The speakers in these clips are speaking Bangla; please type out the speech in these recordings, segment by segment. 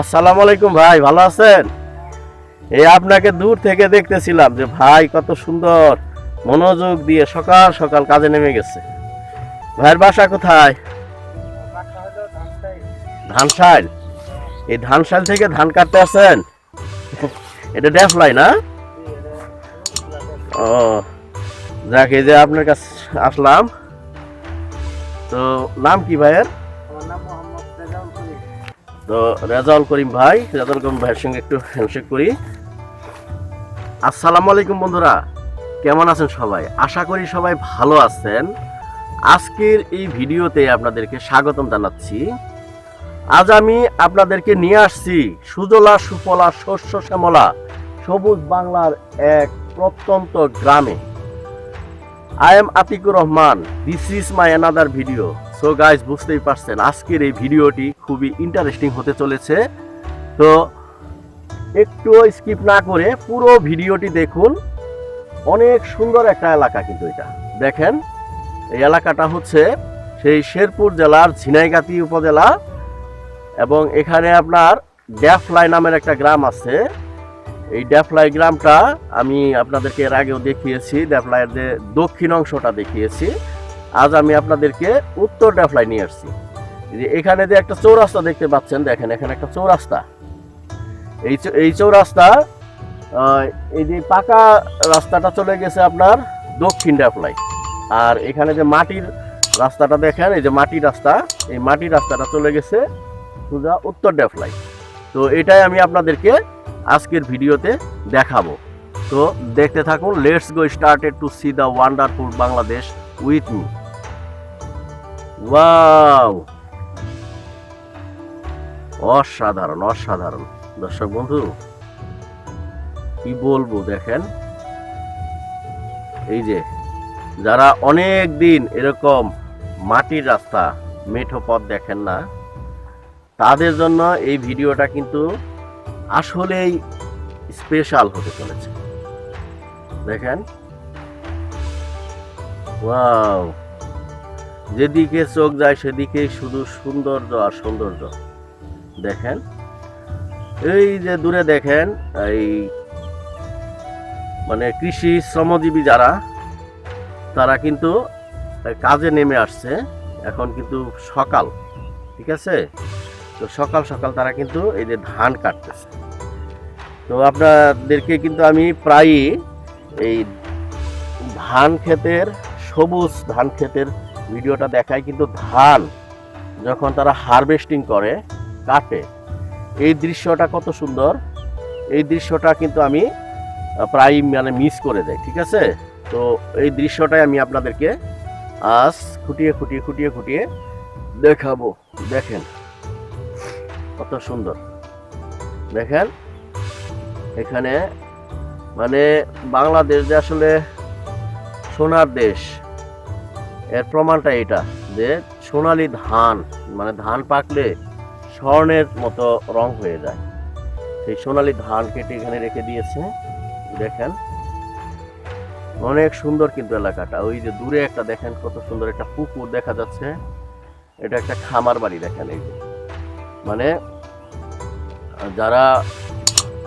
আসসালামু আলাইকুম ভাই, ভালো আছেন? এই আপনাকে দূর থেকে দেখতেছিলাম যে ভাই কত সুন্দর মনোযোগ দিয়ে সকাল সকাল কাজে নেমে গেছে। ভাইয়ের বাসা কোথায়? ধানশাইল এই ধানশাইল থেকে ধান কাটতে আছেন এটা ড্যাফলাই না? ও, যাক, এই যে আপনার কাছে আসলাম। তো নাম কি ভাইয়ের? তো রেজাউল করিম ভাই, রেজাউল করিম ভাইয়ের সঙ্গে একটু হ্যান্ডশেক করি। আসসালামু আলাইকুম বন্ধুরা, কেমন আছেন সবাই? আশা করি সবাই ভালো আছেন। আজকের এই ভিডিওতে আপনাদেরকে স্বাগতম জানাচ্ছি। আজ আমি আপনাদেরকে নিয়ে আসছি সুজলা সুফলা শস্য শ্যামলা, সবুজ বাংলার এক প্রত্যন্ত গ্রামে। I am Atikur Rahman this is my another video so guys বুঝতেই পারছেন, আজকের এই ভিডিওটি খুবই ইন্টারেস্টিং হতে চলেছে। তো, একটু স্কিপ না করে পুরো ভিডিওটি দেখুন। অনেক সুন্দর একটা এলাকা কিন্তু এটা। দেখেন, এই এলাকাটা হচ্ছে সেই শেরপুর জেলার ঝিনাইগাতি উপজেলা এবং এখানে আপনার ড্যাফলাই নামের একটা গ্রাম আছে। এই ড্যাফলাই গ্রামটা আমি আপনাদেরকে এর আগেও দেখিয়েছি, ড্যাফলাইয়ের যে দক্ষিণ অংশটা দেখিয়েছি। আজ আমি আপনাদেরকে উত্তর ড্যাফলাই নিয়ে আসছি। যে এখানে যে একটা চৌরাস্তা দেখতে পাচ্ছেন, দেখেন এখানে একটা চৌরাস্তা। এই এই চৌরাস্তা এই যে পাকা রাস্তাটা চলে গেছে আপনার দক্ষিণ ড্যাফলাই আর এখানে যে মাটির রাস্তাটা দেখেন, এই যে মাটির রাস্তা, এই মাটির রাস্তাটা চলে গেছে সোজা উত্তর ড্যাফলাই তো এটাই আমি আপনাদেরকে আজকের ভিডিওতে দেখাবো। তো দেখতে থাকুন let's go started to see the wonderful Bangladesh with me অসাধারণ অসাধারণ। দর্শক বন্ধু, কি বলব দেখেন? এই যে, যারা অনেক দিন এরকম মাটির রাস্তা, মেঠো পথ দেখেন না, তাদের জন্য এই ভিডিওটা কিন্তু আসলেই স্পেশাল হতে চলেছে। দেখেন? যেদিকে চোখ যায় সেদিকে শুধু সৌন্দর্য আর সৌন্দর্য। দেখেন? এই যে দূরে দেখেন, এই মানে কৃষি শ্রমজীবী যারা, তারা কিন্তু কাজে নেমে আসছে। এখন কিন্তু সকাল, ঠিক আছে? তো সকাল সকাল তারা কিন্তু এই যে ধান কাটতেছে। তো আপনাদেরকে কিন্তু আমি প্রায়ই এই ধান ক্ষেতের, সবুজ ধান ক্ষেতের ভিডিওটা দেখায় কিন্তু ধান যখন তারা হারভেস্টিং করে কাটে। এই দৃশ্যটা কত সুন্দর। এই দৃশ্যটা কিন্তু আমি প্রায় মানে মিস করে দেয়, ঠিক আছে? তো এই দৃশ্যটাই আমি আপনাদেরকে আজ খুঁটিয়ে খুঁটিয়ে খুঁটিয়ে খুঁটিয়ে দেখাবো। দেখেন কত সুন্দর। দেখেন এখানে মানে বাংলাদেশ যে আসলে সোনার দেশ এর প্রমাণটা এটা, যে সোনালি ধান মানে ধান পাকলে স্বর্ণের মতো রং হয়ে যায়। সেই সোনালি ধান কেটে এখানে রেখে দিয়েছে, দেখেন। অনেক সুন্দর কিন্তু এলাকাটা। ওই যে দূরে একটা দেখেন, কত সুন্দর একটা পুকুর দেখা যাচ্ছে। এটা একটা খামার বাড়ি দেখেন এই যে। মানে যারা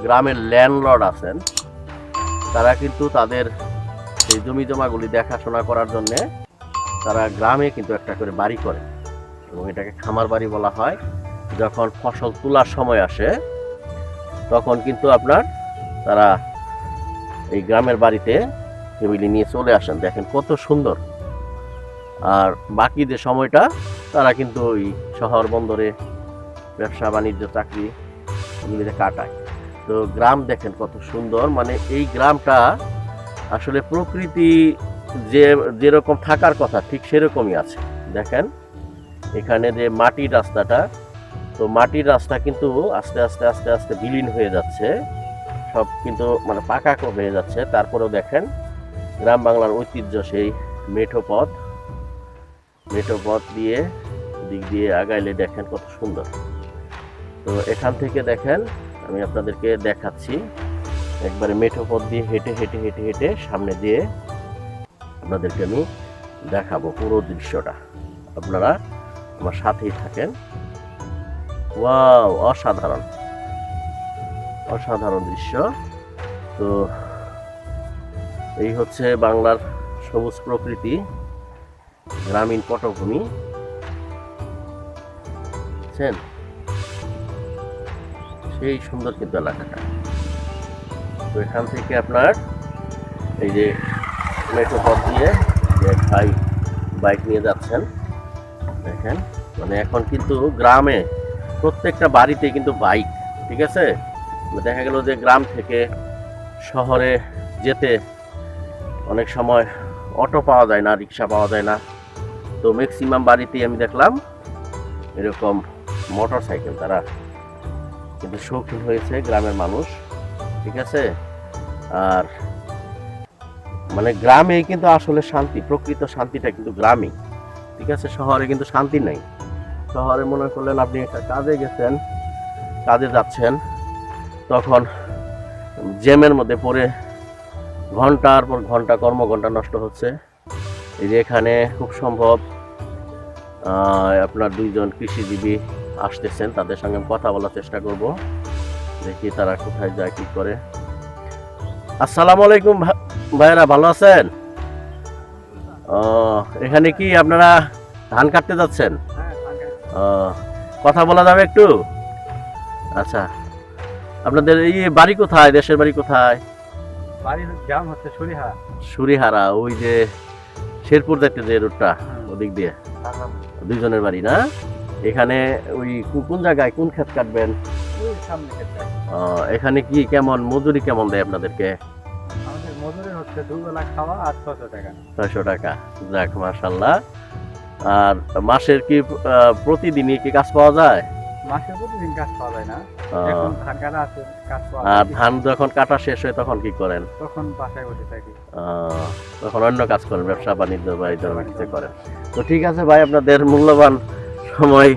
গ্রামের ল্যান্ডলর্ড আছেন, তারা কিন্তু তাদের সেই জমি জমাগুলি দেখাশোনা করার জন্যে তারা গ্রামে কিন্তু একটা করে বাড়ি করে এবং এটাকে খামার বাড়ি বলা হয়। যখন ফসল তোলার সময় আসে, তখন কিন্তু আপনার তারা এই গ্রামের বাড়িতে ফ্যামিলি নিয়ে চলে আসেন। দেখেন কত সুন্দর। আর বাকি যে সময়টা, তারা কিন্তু ওই শহর বন্দরে ব্যবসা, বাণিজ্য, চাকরি এগুলিতে কাটায়। তো গ্রাম দেখেন কত সুন্দর। মানে এই গ্রামটা আসলে প্রকৃতি যে যেরকম থাকার কথা, ঠিক সেরকমই আছে। দেখেন, এখানে যে মাটির রাস্তাটা, তো মাটির রাস্তা কিন্তু আস্তে আস্তে আস্তে আস্তে বিলীন হয়ে যাচ্ছে। সব কিন্তু মানে পাকা হয়ে যাচ্ছে। তারপরেও দেখেন, গ্রাম বাংলার ঐতিহ্য সেই মেঠো পথ। মেঠো পথ দিয়ে, দিক দিয়ে আগাইলে দেখেন কত সুন্দর। তো এখান থেকে দেখেন, আমি আপনাদেরকে দেখাচ্ছি। একবারে মেঠো পথ দিয়ে হেঁটে হেঁটে হেঁটে হেঁটে সামনে দিয়ে আপনাদেরকে আমি দেখাবো পুরো দৃশ্যটা। আপনারা আমার সাথেই থাকেন। ওয়াও, অসাধারণ। অসাধারণ দৃশ্য। তো এই হচ্ছে বাংলার সবুজ প্রকৃতি, গ্রামীণ পটভূমি। বুঝছেন? সেই সুন্দর কিন্তু এলাকাটা। তো এখান থেকে আপনার এই যে মেট্রো পথ দিয়ে যে ভাই বাইক নিয়ে যাচ্ছেন, দেখেন। মানে এখন কিন্তু গ্রামে প্রত্যেকটা বাড়িতে কিন্তু বাইক ঠিক আছে? দেখা গেল যে গ্রাম থেকে শহরে যেতে অনেক সময় অটো পাওয়া যায় না রিক্সা পাওয়া যায় না। তো ম্যাক্সিমাম বাড়িতেই আমি দেখলাম এরকম মোটর সাইকেল তারা কিন্তু শৌখিন হয়েছে, গ্রামের মানুষ, ঠিক আছে? আর মানে গ্রামে কিন্তু আসলে শান্তি, প্রকৃত শান্তিটা কিন্তু গ্রামে। ঠিক আছে? শহরে কিন্তু শান্তি নাই। শহরে মনে করলেন আপনি একটা কাজে গেছেন, কাজে যাচ্ছেন, তখন জ্যামের মধ্যে পড়ে ঘণ্টার পর ঘণ্টা, কর্মঘন্টা নষ্ট হচ্ছে। এই যে এখানে খুব সম্ভব আপনার দুইজন কৃষিজীবী আসতেছেন, তাদের সঙ্গে কথা বলার চেষ্টা করব। দেখি তারা কোথায় যায়, কি করে। আসসালামু আলাইকুম ভাইরা ভালো আছেন? ও এখানে কি আপনারা ধান কাটতে যাচ্ছেন? ও, কথা বলা যাবে একটু? আচ্ছা আপনাদের এই বাড়ি কোথায়? দেশের বাড়ি কোথায়? বাড়ির গ্রাম হচ্ছে সরিহা সুরিহারা ওই যে শেরপুর দেখতে যে রোডটা ওদিক দিয়ে। দুইজনের বাড়ি না? এখানে ওই কোন জায়গায় কোন ক্ষেত কাটবেন? এখানে কি কেমন মজুরি কেমন দেয় আপনাদেরকে? হচ্ছে দুবেলা খাওয়া আর ছশো টাকা। ছয়শো টাকা। যাক আর মাসের কি প্রতিদিনই কি কাজ পাওয়া যায়? মাসে প্রতিদিন কাজ পাওয়া যায় না। এখন ধান কাটা আছে কাজ পাওয়া আর ধান যখন কাটা শেষ হয় তখন কি করেন? তখন বাসায় বসে থাকি। তখন অন্য কাজ করেন ব্যবসা বাণিজ্য বা এই ধরনের কিছু করেন। তো ঠিক আছে ভাই আপনাদের মূল্যবান সময়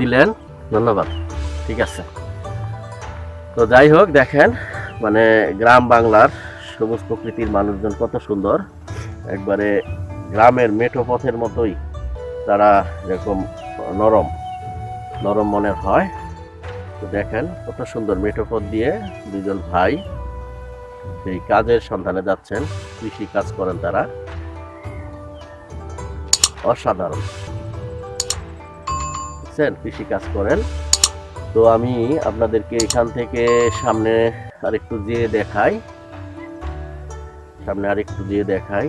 দিলেন। ধন্যবাদ। ঠিক আছে। তো যাই হোক দেখেন মানে গ্রাম বাংলার সবুজ প্রকৃতির মানুষজন কত সুন্দর। একবারে গ্রামের মেঠো পথের মতোই তারা এরকম নরম নরম মনের হয়। তো দেখেন কত সুন্দর মেঠো পথ দিয়ে দুজন ভাই সেই কাজের সন্ধানে যাচ্ছেন, কৃষি কাজ করেন তারা। অসাধারণ। বুঝছেন? কৃষি কাজ করেন। তো আমি আপনাদেরকে এখান থেকে সামনে আরেকটু যেয়ে দেখাই। সামনে আরেকটু দিয়ে দেখাই।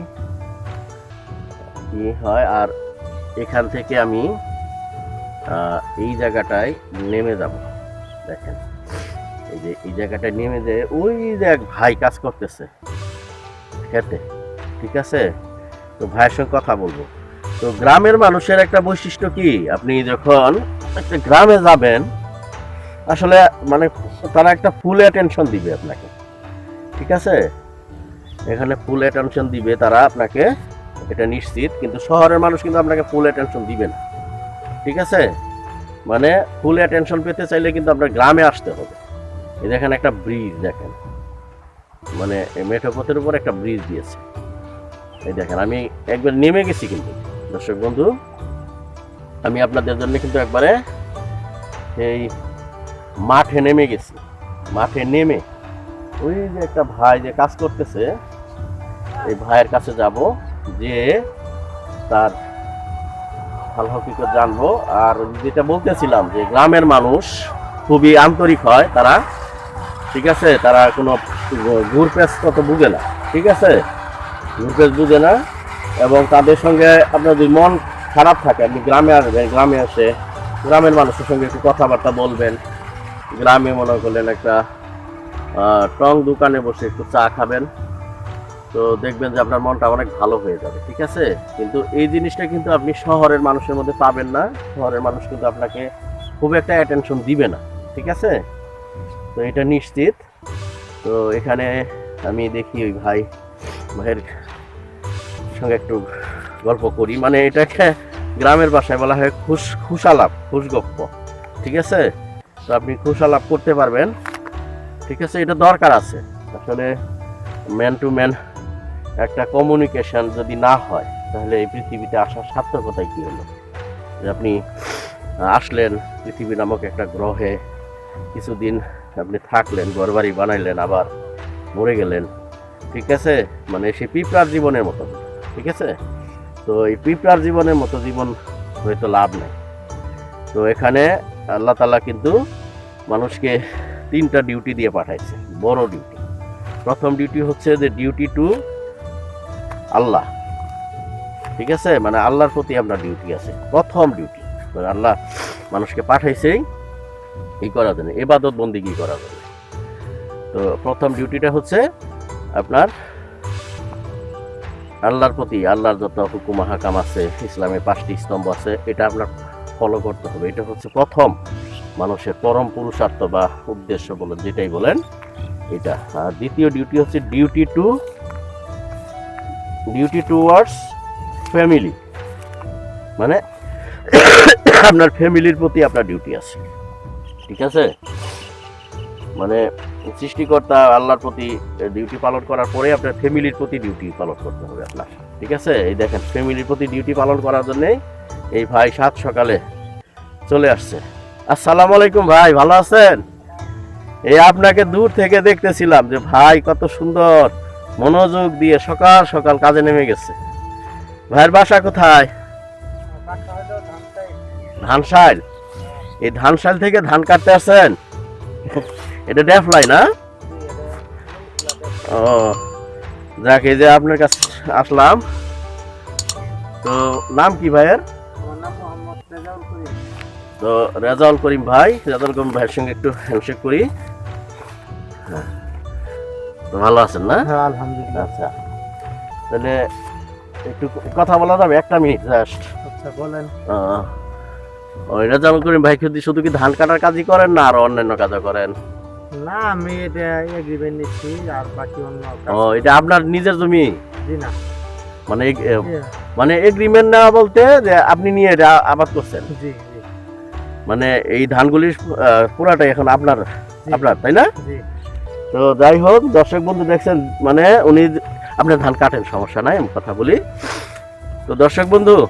কি হয়, আর এখান থেকে আমি এই জায়গাটায় নেমে যাব। দেখেন, এই যে এই জায়গাটায় নেমে যে, ওই দেখ ভাই কাজ করতেছে। খেতে, ঠিক আছে? তো ভাইয়ের সঙ্গে কথা বলব। তো গ্রামের মানুষের একটা বৈশিষ্ট্য কি? আপনি যখন একটা গ্রামে যাবেন, আসলে মানে তারা একটা ফুল অ্যাটেনশন দিবে আপনাকে। ঠিক আছে? এখানে ফুল অ্যাটেনশন দিবে তারা আপনাকে, এটা নিশ্চিত, কিন্তু শহরের মানুষ কিন্তু আপনাকে ফুল অ্যাটেনশন দিবে না। ঠিক আছে? মানে ফুল অ্যাটেনশন পেতে চাইলে কিন্তু আপনার গ্রামে আসতে হবে। এই দেখেন একটা ব্রিজ দেখেন। মানে মেঠোপথের উপর একটা ব্রিজ দিয়েছে। এই দেখেন, আমি একবার নেমে গেছি কিন্তু। দর্শক বন্ধু, আমি আপনাদের জন্য কিন্তু একবারে এই মাঠে নেমে গেছি। মাঠে নেমে ওই যে একটা ভাই যে কাজ করতেছে এই ভাইয়ের কাছে যাব যে তার হাল হকিকত জানব। আর যেটা বলতেছিলাম যে গ্রামের মানুষ খুবই আন্তরিক হয় তারা, ঠিক আছে? তারা কোনো ঘুরপেস কত বুঝে না, ঠিক আছে? ঘুরপেস বুঝে না। এবং তাদের সঙ্গে আপনার যদি মন খারাপ থাকে, আপনি গ্রামে আসবেন, গ্রামে আসে গ্রামের মানুষের সঙ্গে একটু কথাবার্তা বলবেন। গ্রামে মনে করলেন একটা টং দোকানে বসে একটু চা খাবেন। তো দেখবেন যে আপনার মনটা অনেক ভালো হয়ে যাবে, ঠিক আছে? কিন্তু এই জিনিসটা কিন্তু আপনি শহরের মানুষের মধ্যে পাবেন না। শহরের মানুষ কিন্তু আপনাকে খুব একটা অ্যাটেনশন দিবে না, ঠিক আছে? তো এটা নিশ্চিত। তো এখানে আমি দেখি ওই ভাই, ভাইয়ের সঙ্গে একটু গল্প করি। মানে এটাকে গ্রামের বাসায় বলা হয় খুশ, খুশালাপ, খুশগপ্প, ঠিক আছে? তো আপনি খুশালাপ করতে পারবেন, ঠিক আছে? এটা দরকার আছে। আসলে ম্যান টু ম্যান একটা কমিউনিকেশন যদি না হয়, তাহলে এই পৃথিবীতে আসার সার্থকতাই কী হলো? যে আপনি আসলেন, পৃথিবী নামক একটা গ্রহে, কিছুদিন আপনি থাকলেন, ঘরবাড়ি বানাইলেন, আবার মরে গেলেন। ঠিক আছে? মানে সে পিঁপড়ার জীবনের মতো। ঠিক আছে? তো এই পিঁপড়ার জীবনের মতো জীবন হয়তো লাভ নেই। তো এখানে আল্লাহ তালা কিন্তু মানুষকে তিনটা ডিউটি দিয়ে পাঠাইছে। বড় ডিউটি প্রথম ডিউটি হচ্ছে যে ডিউটি টু আল্লাহ। ঠিক আছে? মানে আল্লাহর প্রতি আপনার ডিউটি আছে। প্রথম ডিউটি মানে আল্লাহ মানুষকে পাঠাইছেই এই করার জন্য। এবাদত বন্দিগি করার জন্য। তো প্রথম ডিউটিটা হচ্ছে আপনার আল্লাহর প্রতি, আল্লাহর যত হুকুম হাকাম আছে ইসলামের পাঁচটি স্তম্ভ আছে, এটা আপনার ফলো করতে হবে। এটা হচ্ছে প্রথম মানুষের পরম পুরুষার্থ বা উদ্দেশ্য বলেন, যেটাই বলেন, এটা। আর দ্বিতীয় ডিউটি হচ্ছে duty to duty towards family মানে আপনার ফ্যামিলির প্রতি আপনার ডিউটি আছে। ঠিক আছে? মানে সৃষ্টিকর্তা আল্লাহর প্রতি ডিউটি পালন করার পরে আপনার ফ্যামিলির প্রতি ডিউটি পালন করতে হবে আপনার। ঠিক আছে? এই দেখেন, ফ্যামিলির প্রতি ডিউটি পালন করার জন্যে এই ভাই সাত সকালে চলে আসছে। আসসালামু আলাইকুম ভাই, ভালো আছেন? এই আপনাকে দূর থেকে দেখতেছিলাম যে ভাই কত সুন্দর। মনোযোগ দিয়ে সকাল সকাল কাজে নেমে গেছে। ভাইয়ের বাসা কোথায়? ধানশাইল। এই ধানশাইল থেকে ধান কাটতে আসেন এটা ড্যাফলাই না? ও, যাক, এই যে আপনার কাছে আসলাম। তো নাম কি ভাইয়ের? তো রেজাউল করিম ভাই, রেজাউল করিম ভাইয়ের সঙ্গে একটু হ্যান্ডশেক করি। হ্যাঁ। ভালো আছেন না? হ্যাঁ আলহামদুলিল্লাহ আচ্ছা। তাহলে একটু কথা বলা যাবে একটা মিনিট জাস্ট আচ্ছা বলেন। ওই রেজাউল করিম ভাই শুধু শুধু কি ধান কাটার কাজই করেন না আর অন্যান্য কাজও করেন? না আমি এটা এগ্রিমেন্ট নিচ্ছি আর বাকি অন্য ও এটা আপনার নিজের জমি? জি না। মানে মানে এগ্রিমেন্ট নেওয়া বলতে যে আপনি নিয়ে এটা আবাদ করছেন? জি জি। মানে এই ধানগুলির পুরাটাই এখন আপনার আপনার তাই না? জি। তো যাই হোক দর্শক বন্ধু দেখছেন মানে উনি আপনার ধান কাটেন সমস্যা নাই আমি কথা বলি। তো দর্শক বন্ধু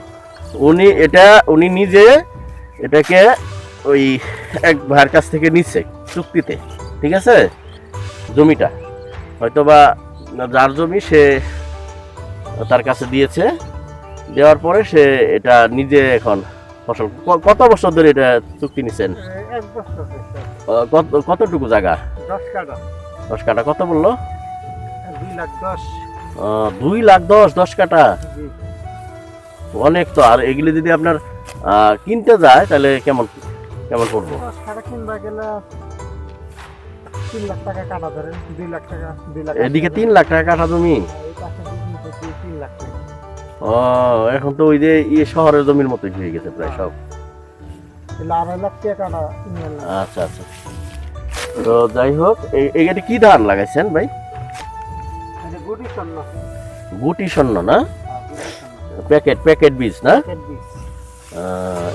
উনি এটা উনি নিজে এটাকে ওই এক ভাইয়ের কাছ থেকে নিচ্ছে চুক্তিতে ঠিক আছে? জমিটা। হয়তোবা যার জমি সে তার কাছে দিয়েছে দেওয়ার পরে সে এটা নিজে এখন ফসল কত বছর ধরে এটা চুক্তি। আহ, কত- কতটুকু জায়গা? দশ কাটা দশ কাটা কত বলল? দুই লাখ দশ। দশ কাটা অনেক তো আর এগুলি যদি আপনার কিনতে যায় তাহলে কেমন কেমন লাখ এদিকে তিন লাখ টাকা কাটা জমি? ও এখন তো ওই যে ইয়ে শহরের জমির মতোই হয়ে গেছে প্রায় সব। নিয়ে নেন। আচ্ছা আচ্ছা। তো যাই হোক এইটা কি ধান লাগাইছেন ভাই? গুটি স্বর্ণ। না? হ্যাঁ। প্যাকেট প্যাকেট বীজ না?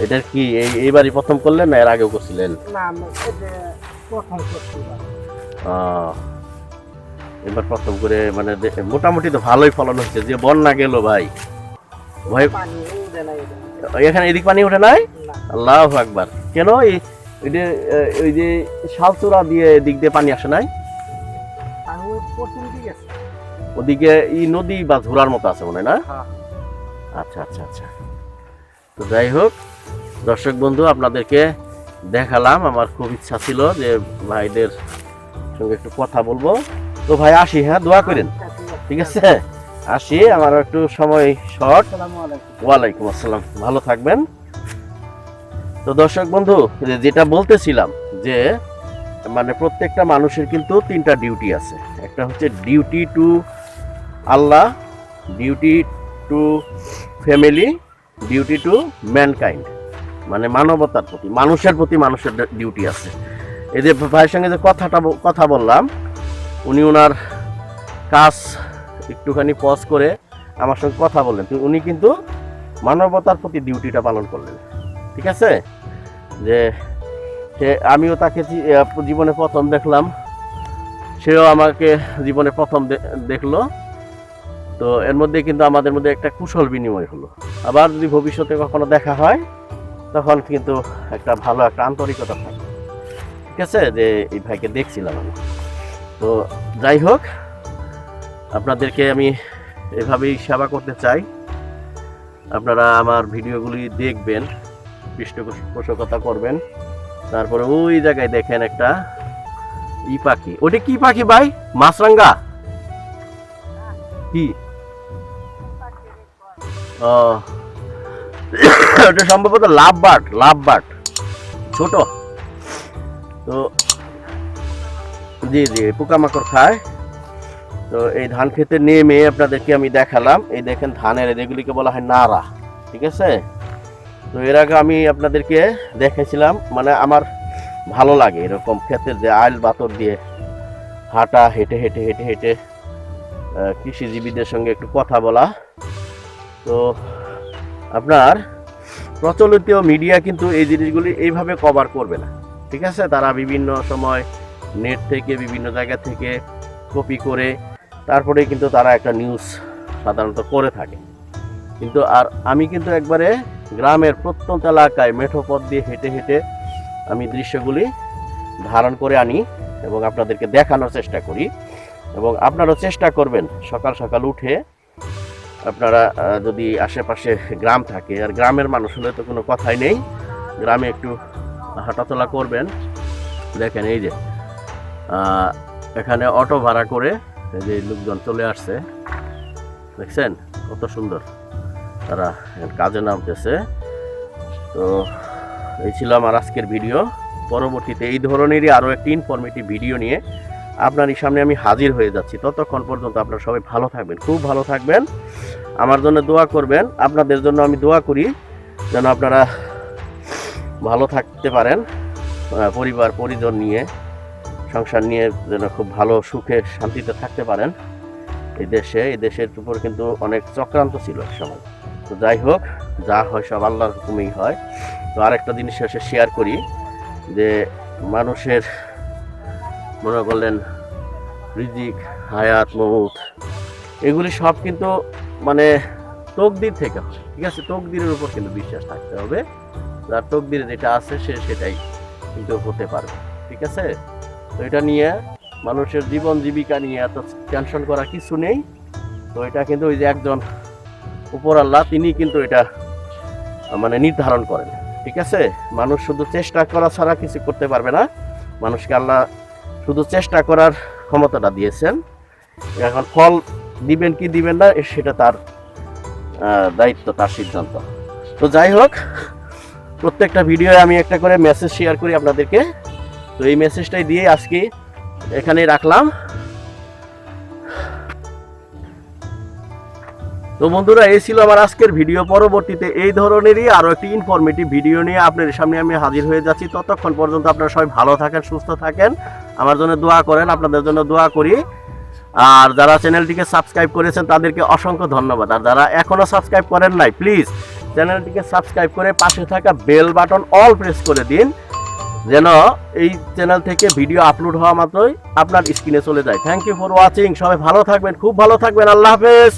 এটার কি এই এইবারই প্রথম করলেন না এর আগেও করছিলেন? এবার। প্রথম করে মানে মোটামুটি তো ভালোই ফলন হচ্ছে যে বন্যা গেল ভাই। উঠে এটা। এখানে এদিক পানি ওঠে নাই? আল্লাহ একবার কেন এই ওই যে ওই যে শালচূড়া দিয়ে এদিক দিয়ে পানি আসে নাই? দিকে। ওদিকে এই নদী বা ঝোড়ার মতো আছে মনে হয় না? হ্যাঁ। আচ্ছা আচ্ছা আচ্ছা। তো যাই হোক দর্শক বন্ধু আপনাদেরকে দেখালাম। আমার খুব ইচ্ছা ছিল যে ভাইদের সঙ্গে একটু কথা বলব। তো ভাই আসি হ্যাঁ? দোয়া করেন। ঠিক আছে। আসি আমার একটু সময় শর্ট। ওয়ালাইকুম আসসালাম। ভালো থাকবেন। তো দর্শক বন্ধু যেটা বলতেছিলাম যে মানে প্রত্যেকটা মানুষের কিন্তু তিনটা ডিউটি আছে। একটা হচ্ছে duty to Allah duty to family duty to mankind মানে মানবতার প্রতি, মানুষের প্রতি মানুষের ডিউটি আছে। এই যে ভাইয়ের সঙ্গে যে কথাটা কথা বললাম, উনি ওনার কাজ একটুখানি পজ করে আমার সঙ্গে কথা বললেন। উনি কিন্তু মানবতার প্রতি ডিউটিটা পালন করলেন। ঠিক আছে? যে সে, আমিও তাকে জীবনে প্রথম দেখলাম। সেও আমাকে জীবনে প্রথম দেখল। তো এর মধ্যে কিন্তু আমাদের মধ্যে একটা কুশল বিনিময় হলো। আবার যদি ভবিষ্যতে কখনো দেখা হয়, তখন কিন্তু একটা ভালো একটা আন্তরিকতা থাকে ঠিক আছে? যে এই ভাইকে দেখছিলাম আমি। তো যাই হোক, আপনাদেরকে আমি এভাবেই সেবা করতে চাই। আপনারা আমার ভিডিওগুলি দেখবেন। পৃষ্ঠপোষকতা করবেন। তারপরে ওই জায়গায় দেখেন একটা ই পাখি। ওটা কি পাখি ভাই? মাছরাঙ্গা? কি? ওটা সম্ভবত লাভ বাট লাভ বাট ছোট। তো জি জি, পোকামাকড় খায়। তো এই ধান খেতে নেমে আপনাদেরকে আমি দেখালাম। এই দেখেন ধানের, এগুলিকে বলা হয় নাড়া। ঠিক আছে? তো এর আগে আমি আপনাদেরকে দেখেছিলাম মানে আমার ভালো লাগে এরকম ক্ষেতের যে আইল বাতর দিয়ে হাঁটা, হেঁটে হেঁটে হেঁটে হেঁটে কৃষিজীবীদের সঙ্গে একটু কথা বলা। তো আপনার প্রচলিত মিডিয়া কিন্তু এই জিনিসগুলি এইভাবে কভার করবে না, ঠিক আছে? তারা বিভিন্ন সময় নেট থেকে, বিভিন্ন জায়গা থেকে কপি করে, তারপরে কিন্তু তারা একটা নিউজ সাধারণত করে থাকে। কিন্তু আর আমি কিন্তু একবারে গ্রামের প্রত্যন্ত এলাকায় মেঠো পথ দিয়ে হেঁটে হেঁটে আমি দৃশ্যগুলি ধারণ করে আনি এবং আপনাদেরকে দেখানোর চেষ্টা করি এবং আপনারাও চেষ্টা করবেন সকাল সকাল উঠে আপনারা যদি আশেপাশে গ্রাম থাকে, আর গ্রামের মানুষ হলে তো কোনো কথাই নেই। গ্রামে একটু হাঁটাচলা করবেন। দেখেন এই যে এখানে অটো ভাড়া করে যে লোকজন চলে আসছে। দেখছেন? কত সুন্দর। তারা কাজে নামতেছে। তো এই ছিল আমার আজকের ভিডিও। পরবর্তীতে এই ধরনেরই আরও একটি ইনফরমেটিভ ভিডিও নিয়ে আপনারই সামনে আমি হাজির হয়ে যাচ্ছি। ততক্ষণ পর্যন্ত আপনারা সবাই ভালো থাকবেন, খুব ভালো থাকবেন। আমার জন্য দোয়া করবেন। আপনাদের জন্য আমি দোয়া করি যেন আপনারা ভালো থাকতে পারেন পরিবার, পরিজন নিয়ে, সংসার নিয়ে যেন খুব ভালো সুখে, শান্তিতে থাকতে পারেন। এই দেশে, এই দেশের উপর কিন্তু অনেক চক্রান্ত ছিল এক সময়। তো যাই হোক, যা হয় সব আল্লাহর হুকুমেই হয়। তো আরেকটা জিনিস শেষে শেয়ার করি, যে মানুষের, মনে করলেন, রিজিক, হায়াত মৌত এগুলি সব কিন্তু মানে তকদির থেকে হয়, ঠিক আছে? তকদিরের উপর কিন্তু বিশ্বাস থাকতে হবে। যার তকদিরে যেটা আছে, সে সেটাই কিন্তু হতে পারবে, ঠিক আছে? তো এটা নিয়ে মানুষের জীবন জীবিকা নিয়ে এত টেনশন করা কিছু নেই। তো এটা কিন্তু ওই যে একজন উপর আল্লাহ, তিনি কিন্তু এটা মানে নির্ধারণ করেন। ঠিক আছে? মানুষ শুধু চেষ্টা করা ছাড়া কিছু করতে পারবে না। মানুষকে আল্লাহ শুধু চেষ্টা করার ক্ষমতাটা দিয়েছেন। এখন ফল দিবেন কি দিবেন না, সেটা তার দায়িত্ব, তার সিদ্ধান্ত। তো যাই হোক, প্রত্যেকটা ভিডিও আমি একটা করে মেসেজ শেয়ার করি আপনাদেরকে। তো এই মেসেজটাই দিয়ে আজকে এখানে রাখলাম। তো বন্ধুরা, এই ছিল আমার আজকের ভিডিও। পরবর্তীতে এই ধরনেরই আরও একটি ইনফরমেটিভ ভিডিও নিয়ে আপনাদের সামনে আমি হাজির হয়ে যাচ্ছি। ততক্ষণ পর্যন্ত আপনারা সবাই ভালো থাকেন, সুস্থ থাকেন। আমার জন্য দোয়া করেন, আপনাদের জন্য দোয়া করি। আর যারা চ্যানেলটিকে সাবস্ক্রাইব করেছেন, তাদেরকে অসংখ্য ধন্যবাদ। আর যারা এখনও সাবস্ক্রাইব করেন নাই প্লিজ চ্যানেলটিকে সাবস্ক্রাইব করে পাশে থাকা বেল বাটন অল প্রেস করে দিন। যেন এই চ্যানেল থেকে ভিডিও আপলোড হওয়া মাত্রই আপনার স্ক্রিনে চলে যায়। থ্যাংক ইউ ফর ওয়াচিং সবাই ভালো থাকবেন, খুব ভালো থাকবেন। আল্লাহ হাফেজ।